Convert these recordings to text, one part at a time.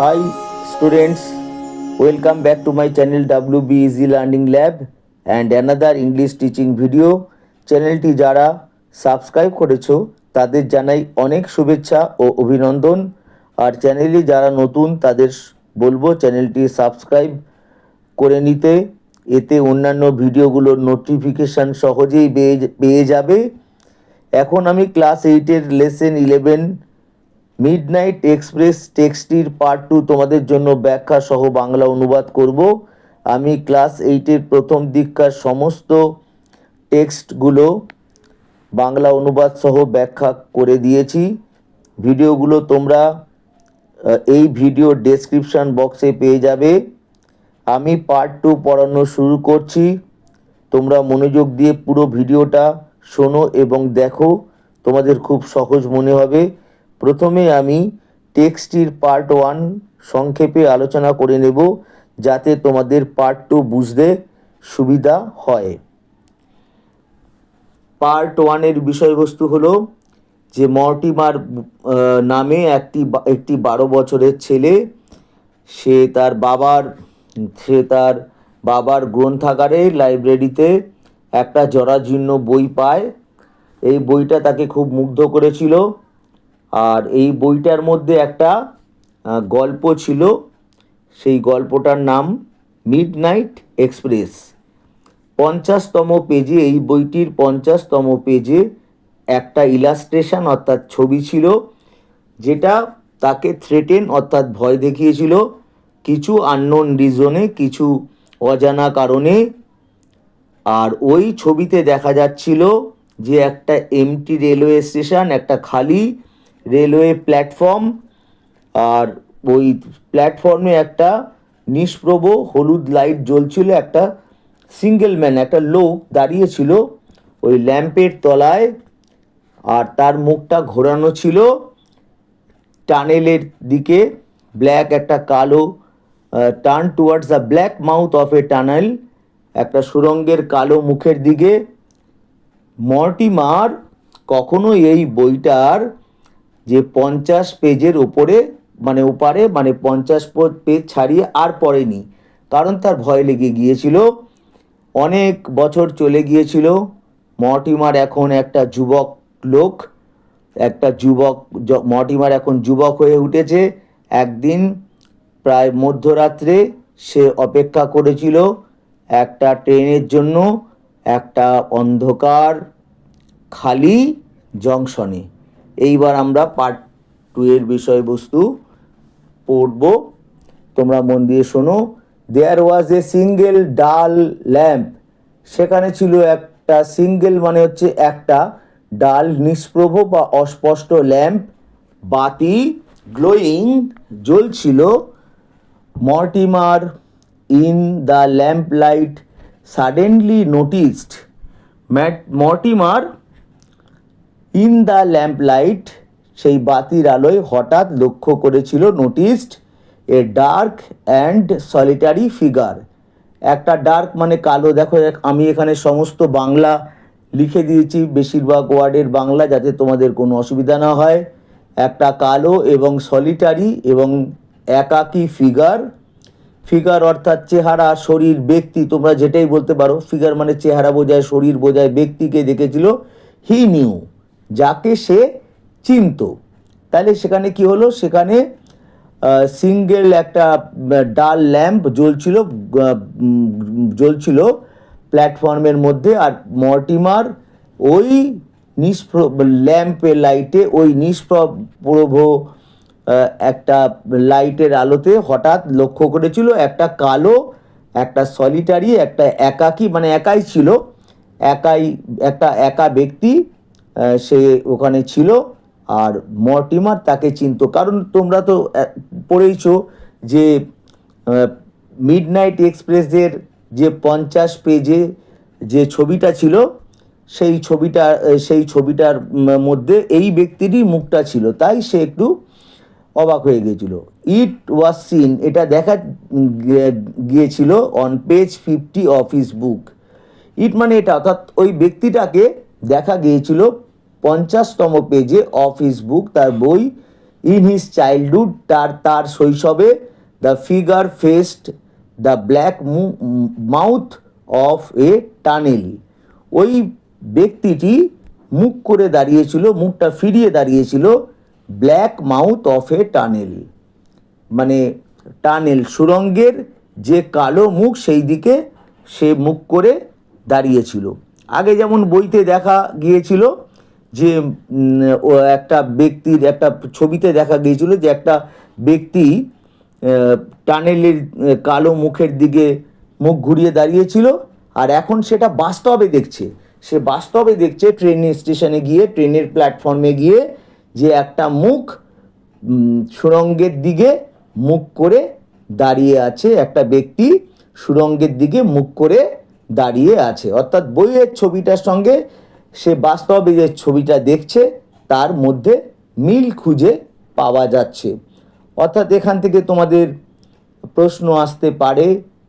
Hi students, welcome back to my channel WB Easy Learning Lab. And another English teaching video. চ্যানেলটি যারা subscribe করেছ তাদের জানাই অনেক শুভেচ্ছা ও অভিনন্দন। আর চ্যানেলে যারা নতুন তাদের বলব চ্যানেলটি সাবস্ক্রাইব করে নিতে। এতে অন্যান্য ভিডিওগুলোর নোটিফিকেশান সহজেই পেয়ে যাবে। এখন আমি ক্লাস এইটের লেসেন ইলেভেন মিডনাইট এক্সপ্রেস টেক্সটির পার্ট টু তোমাদের জন্য ব্যাখ্যা সহ বাংলা অনুবাদ করব। আমি ক্লাস এইটের প্রথম দিককার সমস্ত টেক্সটগুলো বাংলা অনুবাদ সহ ব্যাখ্যা করে দিয়েছি। ভিডিওগুলো তোমরা এই ভিডিও ডেসক্রিপশন বক্সে পেয়ে যাবে। আমি পার্ট টু পড়ানো শুরু করছি। তোমরা মনোযোগ দিয়ে পুরো ভিডিওটা শোনো এবং দেখো। তোমাদের খুব সহজ মনে হবে। প্রথমে আমি টেক্সটির পার্ট ওয়ান সংক্ষেপে আলোচনা করে নেব, যাতে তোমাদের পার্ট টু বুঝতে সুবিধা হয়। পার্ট ওয়ানের বিষয়বস্তু হলো যে মর্টিমার নামে একটি একটি বারো বছরের ছেলে, সে তার বাবার, সে তার বাবার গ্রন্থাগারে লাইব্রেরিতে একটা জরাজীর্ণ বই পায়। এই বইটা তাকে খুব মুগ্ধ করেছিল। আর এই বইটার মধ্যে একটা গল্প ছিল। সেই গল্পটার নাম মিড নাইট এক্সপ্রেস। পঞ্চাশতম পেজে, এই বইটির পঞ্চাশতম পেজে একটা ইলাস্ট্রেশন অর্থাৎ ছবি ছিল, যেটা তাকে থ্রেটেন অর্থাৎ ভয় দেখিয়েছিল। কিছু আননোন রিজনে কিছু অজানা কারণে। আর ওই ছবিতে দেখা যাচ্ছিল যে একটা এমটি রেলওয়ে স্টেশন একটা খালি রেলওয়ে প্ল্যাটফর্ম আর ওই প্ল্যাটফর্মে একটা নিষ্প্রভ হলুদ লাইট জ্বলছিল, একটা সিঙ্গেল ম্যান একটা লোক দাঁড়িয়েছিল ওই ল্যাম্পের তলায় আর তার মুখটা ঘোরানো ছিল টানেলের দিকে ব্ল্যাক একটা কালো turn towards the black mouth of a tunnel একটা সুরঙ্গের কালো মুখের দিকে। মর্টিমার কখনো এই বইটার যে পঞ্চাশ পেজের ওপরে মানে ওপারে মানে পঞ্চাশ পেজ ছাড়িয়ে আর পড়েনি। কারণ তার ভয় লেগে গিয়েছিল। অনেক বছর চলে গিয়েছিল। মর্টিমার এখন একটা যুবক লোক। একটা যুবক মর্টিমার এখন যুবক হয়ে উঠেছে। একদিন প্রায় মধ্যরাত্রে সে অপেক্ষা করেছিল একটা ট্রেনের জন্য। একটা অন্ধকার, খালি জংশনে। এইবার আমরা পার্ট টু এর বিষয়বস্তু পড়ব। তোমরা মন দিয়ে শোনো। দেয়ার ওয়াজ এ সিঙ্গেল ডাল ল্যাম্প সেখানে ছিল একটা সিঙ্গেল মানে হচ্ছে একটা ডাল নিষ্প্রভ বা অস্পষ্ট ল্যাম্প বাতি glowing জ্বলছিল। Mortimer in the lamp light suddenly noticed mat Mortimer in the lamp light সেই বাতির আলোয় হঠাৎ লক্ষ্য করেছিল noticed a dark and solitary figure. একটা ডার্ক মানে কালো, দেখো আমি এখানে সমস্ত বাংলা লিখে দিয়েছি, বেশিরভাগ ওয়ার্ডের বাংলা, যাতে তোমাদের কোনো অসুবিধা না হয়। একটা কালো এবং সলিটারি এবং একাকী ফিগার। ফিগার অর্থাৎ চেহারা, শরীর, ব্যক্তি, তোমরা যেটাই বলতে পারো। ফিগার মানে চেহারা বোঝায়, শরীর বোঝায় ব্যক্তিকে দেখেছিল। He knew. যাকে সে চিনতো। তাহলে সেখানে কি হলো? সেখানে সিঙ্গেল একটা ডাল ল্যাম্প জ্বলছিল জ্বলছিল প্ল্যাটফর্মের মধ্যে আর মর্টিমার ওই নিষ্প্র, ল্যাম্পের লাইটে ওই নিষ্প্রভ একটা লাইটের আলোতে হঠাৎ লক্ষ্য করেছিল একটা কালো, একটা সলিটারি একটা একাকী মানে একাই ছিল। একাই, একটা একা ব্যক্তি সে ওখানে ছিল আর মর্টিমার তাকে চিনতো। কারণ তোমরা তো পড়েইছো যে মিড নাইট এক্সপ্রেসের যে পঞ্চাশ পেজে যে ছবিটা ছিল, সেই ছবিটা, সেই ছবিটার মধ্যে এই ব্যক্তিরই মুখটা ছিল। তাই সে একটু অবাক হয়ে গিয়েছিল ইট ওয়াজ সিন এটা দেখা গিয়ে- গিয়েছিল on page fifty of his book it মানে এটা, অর্থাৎ ওই ব্যক্তিটাকে দেখা গিয়েছিল পঞ্চাশতম পেজে অফ হিস বুক তার বই ইন হিজ চাইল্ডহুড তার তার শৈশবে the figure faced the black mouth of a tunnel ওই ব্যক্তিটি মুখ করে দাঁড়িয়েছিল, মুখটা ফিরিয়ে দাঁড়িয়েছিল black mouth of a tunnel মানে টানেল সুরঙ্গের যে কালো মুখ সেই দিকে সে মুখ করে দাঁড়িয়েছিল। আগে যেমন বইতে দেখা গিয়েছিল যে একটা ব্যক্তির একটা ছবিতে দেখা গিয়েছিল যে একটা ব্যক্তি টানেলের কালো মুখের দিকে মুখ ঘুরিয়ে দাঁড়িয়েছিল আর এখন সেটা বাস্তবে দেখছে। সে বাস্তবে দেখছে ট্রেন স্টেশনে গিয়ে, ট্রেনের প্ল্যাটফর্মে গিয়ে যে একটা মুখ সুরঙ্গের দিকে মুখ করে দাঁড়িয়ে আছে একটা ব্যক্তি, সুরঙ্গের দিকে মুখ করে দাঁড়িয়ে আছে। অর্থাৎ বইয়ের ছবিটার সঙ্গে সে বাস্তবে যে ছবিটা দেখছে, তার মধ্যে মিল খুঁজে পাওয়া যাচ্ছে। অর্থাৎ এখান থেকে তোমাদের প্রশ্ন আসতে পারে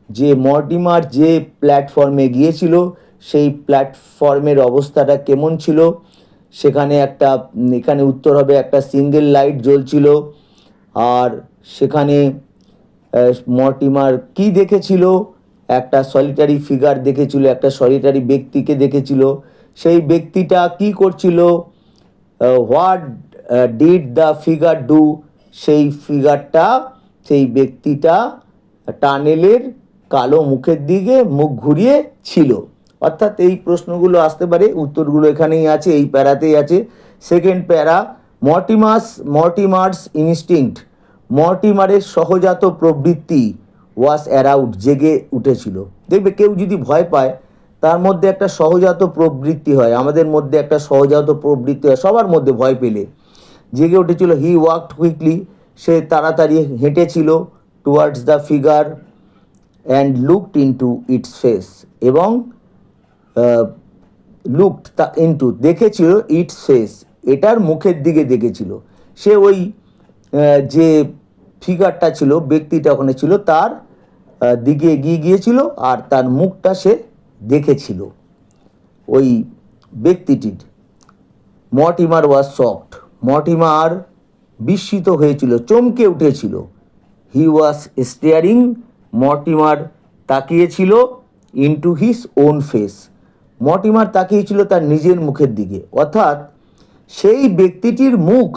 যে মর্টিমার যে প্ল্যাটফর্মে গিয়েছিল, সেই প্ল্যাটফর্মের অবস্থাটা কেমন ছিল? সেখানে একটা, এখানে উত্তর হবে একটা সিঙ্গেল লাইট জ্বলছিল। আর সেখানে মর্টিমার কি দেখেছিল? একটা সলিটারি ফিগার দেখেছিল, একটা সলিটারি ব্যক্তিকে দেখেছিল। সেই ব্যক্তিটা কি করছিল? What did the figure do সেই ফিগারটা সেই ব্যক্তিটা টানেলের কালো মুখের দিকে মুখ ঘুরিয়ে ছিল। অর্থাৎ এই প্রশ্নগুলো আসতে পারে, উত্তরগুলো এখানেই আছে, এই প্যারাতেই আছে। সেকেন্ড প্যারা মর্টিমাস মর্টিমার্স ইনস্টিংক্ট মর্টিমারের সহজাত প্রবৃত্তি। ওয়াস অ্যারাউড জেগে উঠেছিল। দেখবে কেউ যদি ভয় পায়, তার মধ্যে একটা সহজাত প্রবৃত্তি হয়, আমাদের মধ্যে একটা সহজাত প্রবৃত্তি হয়, সবার মধ্যে ভয় পেলে। জেগে উঠেছিল হি ওয়াকড কুইকলি সে তাড়াতাড়ি হেঁটেছিল towards the figure and looked into its face এবং লুকড তা ইনটু দেখেছিল ইটস ফেস এটার মুখের দিকে দেখেছিল। সে ওই যে ফিগারটা ছিল, ব্যক্তিটা ওখানে ছিল, তার দিকে এগিয়ে গিয়েছিল আর তার মুখটা সে দেখেছিল। ওই ব্যক্তিটির মটিমার ওয়াজ শকড মর্টিমার বিস্মিত হয়েছিল, চমকে উঠেছিল। হি ওয়াজ স্টেয়ারিং মটিমার তাকিয়েছিল into his own face Mortimer তাকিয়েছিল তার নিজের মুখের দিকে। অর্থাৎ সেই ব্যক্তিটির মুখ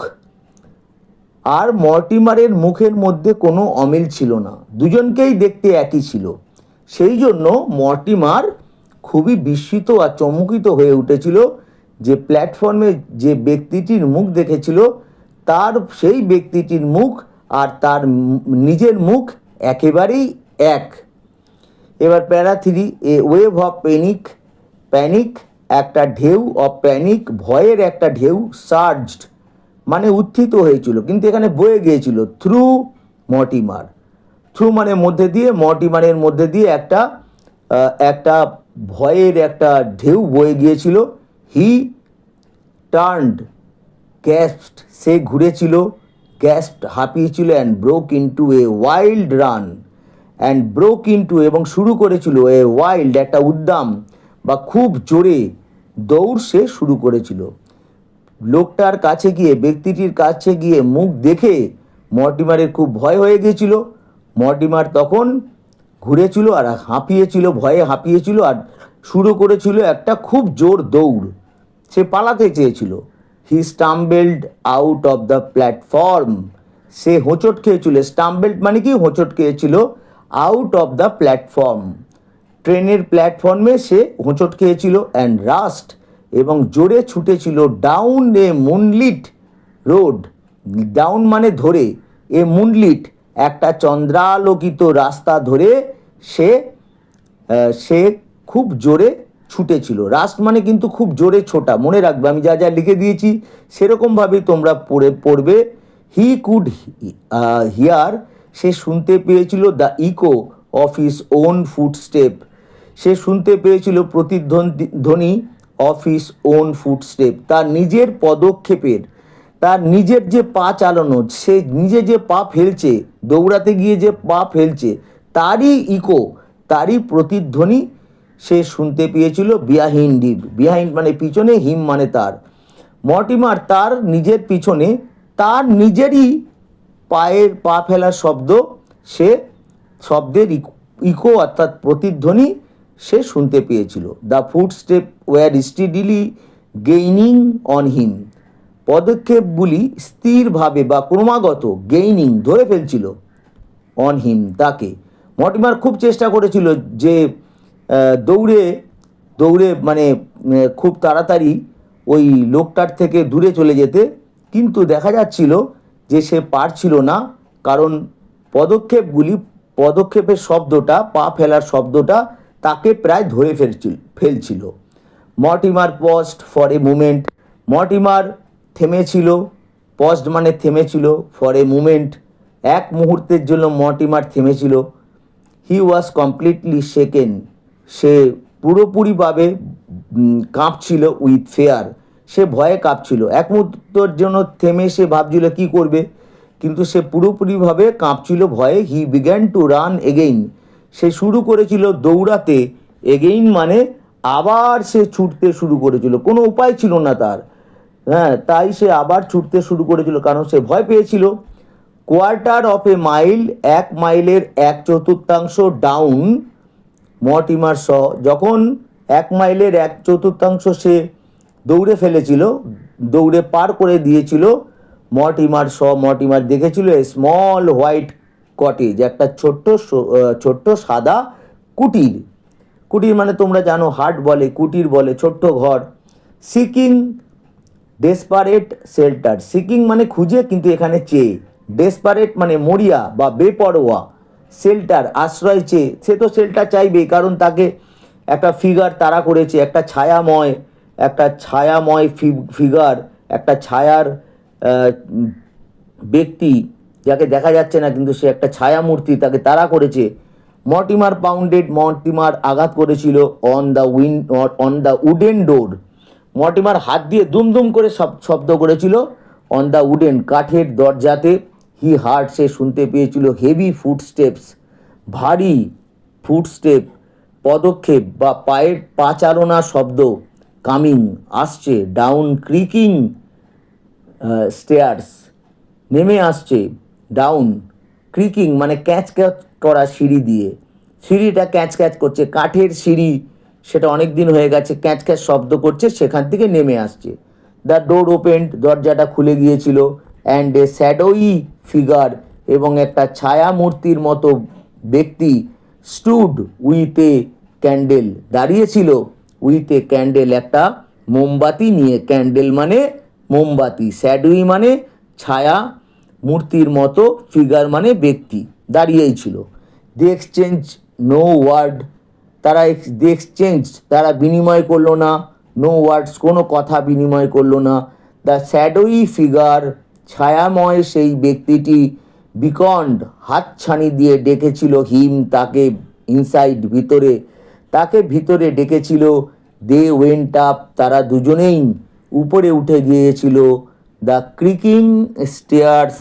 আর মর্টিমারের মুখের মধ্যে কোনো অমিল ছিল না। দুজনকেই দেখতে একই ছিল। সেই জন্য মর্টিমার খুবই বিস্মিত আর চমকিত হয়ে উঠেছিল। যে প্ল্যাটফর্মে যে ব্যক্তিটির মুখ দেখেছিল, তার সেই ব্যক্তিটির মুখ আর তার নিজের মুখ একেবারেই এক। এবার para three a wave of panic panic একটা ঢেউ অফ প্যানিক, ভয়ের একটা ঢেউ, সার্জড। মানে উত্থিত হয়েছিল, কিন্তু এখানে বয়ে গিয়েছিল থ্রু মটিমার থ্রু মানে মধ্যে দিয়ে মটিমারের মধ্যে দিয়ে একটা একটা ভয়ের একটা ঢেউ বয়ে গিয়েছিল। হি টার্নড গ্যাস্ট সে ঘুরেছিল gasped হাঁপিয়েছিল and broke into a wild run and broke into এবং শুরু করেছিল এ ওয়াইল্ড একটা উদ্দাম বা খুব জোরে দৌড় সে শুরু করেছিল। লোকটার কাছে গিয়ে, ব্যক্তিটির কাছে গিয়ে মুখ দেখে মর্টিমারের খুব ভয় হয়ে গিয়েছিল। মর্টিমার তখন ঘুরেছিল আর হাঁপিয়েছিল, ভয়ে হাঁপিয়েছিল আর শুরু করেছিল একটা খুব জোর দৌড়। সে পালাতে চেয়েছিল। He stumbled out of the platform সে হোঁচট খেয়েছিল। স্টাম্বেলড মানে কি? হোঁচট খেয়েছিল। আউট অফ দ্য প্ল্যাটফর্ম ট্রেনের প্ল্যাটফর্মে সে হোঁচট খেয়েছিল। অ্যান্ড রাস্ট এবং জোরে ছুটেছিল down a moonlit road down মানে ধরে, এ মুনলিট একটা চন্দ্রালোকিত রাস্তা ধরে সে সে খুব জোরে ছুটেছিল। রাস্ট মানে কিন্তু খুব জোরে ছোটা, মনে রাখবে, আমি যা যা লিখে দিয়েছি সেরকমভাবেই তোমরা পড়ে, পড়বে। হি কুড হিয়ার সে শুনতে পেয়েছিল the echo of his own footsteps সে শুনতে পেয়েছিল প্রতিধ্বনি ধ্বনি অফ হিস ওন ফুটস্টেপ তার নিজের পদক্ষেপের, তার নিজের যে পা চালানো, সে নিজে যে পা ফেলছে, দৌড়াতে গিয়ে যে পা ফেলছে, তারই ইকো তারই প্রতিধ্বনি সে শুনতে পেয়েছিল বিহাইন্ড হিম বিহাইন্ড মানে পিছনে হিম মানে তার। মর্টিমার তার নিজের পিছনে, তার নিজেরই পায়ের পা ফেলার শব্দ, সে শব্দের ইকো অর্থাৎ প্রতিধ্বনি সে শুনতে পেয়েছিল। The footstep were steadily gaining on him পদক্ষেপগুলি স্থিরভাবে বা ক্রমাগত গেইনিং ধরে ফেলছিল অন হিম তাকে। মর্টিমার খুব চেষ্টা করেছিল যে দৌড়ে দৌড়ে মানে খুব তাড়াতাড়ি ওই লোকটার থেকে দূরে চলে যেতে। কিন্তু দেখা যাচ্ছিল যে সে পারছিল না, কারণ পদক্ষেপগুলি, পদক্ষেপের শব্দটা, পা ফেলার শব্দটা তাকে প্রায় ধরে ফেলছিল ফেলছিল। Mortimer paused for a moment Mortimer থেমেছিল পস্ট মানে থেমেছিল ফর এ মুমেন্ট এক মুহূর্তের জন্য মর্টিমার থেমেছিল। হি ওয়াজ কমপ্লিটলি শেকেন সে পুরোপুরিভাবে কাঁপছিল উইথ ফেয়ার সে ভয়ে কাঁপছিল। এক মুহূর্তের জন্য থেমে সে ভাবছিল, কি করবে? কিন্তু সে পুরোপুরিভাবে কাঁপছিল ভয়ে। He began to run again সে শুরু করেছিল দৌড়াতে এগেইন মানে আবার সে ছুটতে শুরু করেছিল। কোনো উপায় ছিল না তার। হ্যাঁ তাই সে আবার ছুটতে শুরু করেছিল কারণ সে ভয় পেয়েছিল। কোয়ার্টার অফ এ মাইল, এক মাইলের এক চতুর্থাংশ ডাউন মটিমার শ, যখন এক মাইলের এক চতুর্থাংশ সে দৌড়ে ফেলেছিল, দৌড়ে পার করে দিয়েছিল, মর্টিমার শ, মর্টিমার দেখেছিল স্মল হোয়াইট কটেজ একটা ছোট্ট ছোট্ট সাদা কুটির। কুটির মানে তোমরা জানো, হাট বলে, কুটির বলে, ছোট্ট ঘর। Seeking desperate shelter. সিকিং মানে খুঁজে, কিন্তু এখানে চেয়ে। ডেসপারেট মানে মরিয়া বা বেপরোয়া। শেল্টার, আশ্রয় চেয়ে। সে তো শেল্টার চাইবেই, কারণ তাকে একটা ফিগার তারা করেছে, একটা ছায়াময় একটা ছায়াময় ফিগার, একটা ছায়ার ব্যক্তি যাকে দেখা যাচ্ছে না, কিন্তু সে একটা ছায়া মূর্তি তাকে তাড়া করেছে। মর্টিমার পাউন্ডেড মর্টিমার আঘাত করেছিল on the win on the wooden door Mortimer হাত দিয়ে দুমদুম করে শব- শব্দ করেছিল অন দ্য উডেন কাঠের দরজাতে। হি হার্ট সে শুনতে পেয়েছিল হেভি ফুটস্টেপস ভারী ফুটস্টেপ পদক্ষেপ বা পায়ের পাচারণা শব্দ। কামিং আসছে ডাউন ক্রিকিং স্টেয়ার্স নেমে আসছে। ডাউন ক্রিকিং মানে ক্যাচ ক্যাচ করা সিঁড়ি দিয়ে। সিঁড়িটা ক্যাচ ক্যাচ করছে, কাঠের সিঁড়ি, সেটা অনেক দিন হয়ে গেছে, ক্যাচ ক্যাচ শব্দ করছে, সেখান থেকে নেমে আসছে। দ্য ডোর ওপেন্ড দরজাটা খুলে গিয়েছিল অ্যান্ড এ স্যাডোই ফিগার এবং একটা ছায়া মূর্তির মতো ব্যক্তি স্টুড উইথ এ ক্যান্ডেল দাঁড়িয়েছিল উইথ এ ক্যান্ডেল একটা মোমবাতি নিয়ে। ক্যান্ডেল মানে মোমবাতি শ্যাডুই মানে ছায়া মূর্তির মতো ফিগার মানে ব্যক্তি, দাঁড়িয়েই ছিল। দি এক্সচেঞ্জ নো ওয়ার্ড তারা দি এক্সচেঞ্জ তারা বিনিময় করল না নো ওয়ার্ডস কোনো কথা বিনিময় করল না। দ্য স্যাডোই ফিগার ছায়াময় সেই ব্যক্তিটি বিকন্ড হাতছানি দিয়ে ডেকেছিল, হিম তাকে ইনসাইড ভিতরে, তাকে ভিতরে ডেকেছিল। দে ওয়েন্ট আপ তারা দুজনেই উপরে উঠে গিয়েছিল। দ্য ক্রিকিং স্টেয়ার্স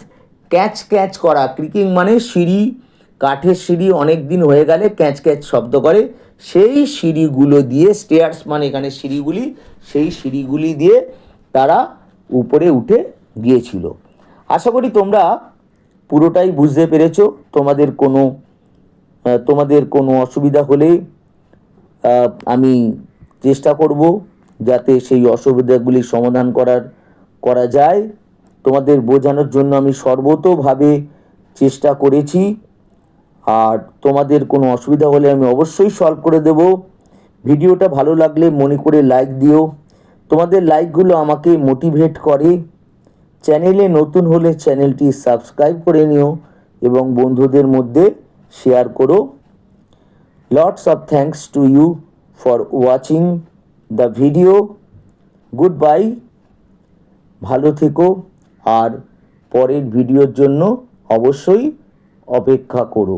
ক্যাচ ক্যাচ করা। ক্রিকিং মানে সিঁড়ি, কাঠের সিঁড়ি অনেক দিন হয়ে গেলে ক্যাচ ক্যাচ শব্দ করে। সেই সিঁড়িগুলো দিয়ে স্টেয়ার্স মানে এখানে সিঁড়িগুলি, সেই সিঁড়িগুলি দিয়ে তারা উপরে উঠে গিয়েছিল। আশা করি তোমরা পুরোটাই বুঝতে পেরেছ। তোমাদের কোনো তোমাদের কোনো অসুবিধা হলে আমি চেষ্টা করব যাতে সেই অসুবিধাগুলি সমাধান করার, করা যায়। তোমাদের বোঝানোর জন্য আমি সর্বতোভাবে চেষ্টা করেছি। আর তোমাদের কোনো অসুবিধা হলে আমি অবশ্যই সলভ করে দেব। ভিডিওটা ভালো লাগলে মনে করে লাইক দিও। তোমাদের লাইকগুলো আমাকে মোটিভেট করে। চ্যানেলে নতুন হলে চ্যানেলটি সাবস্ক্রাইব করে নিও এবং বন্ধুদের মধ্যে শেয়ার করো। Lots of thanks to you for watching the video goodbye ভালো থেকো। আর পরের ভিডিওর জন্য অবশ্যই অপেক্ষা করো।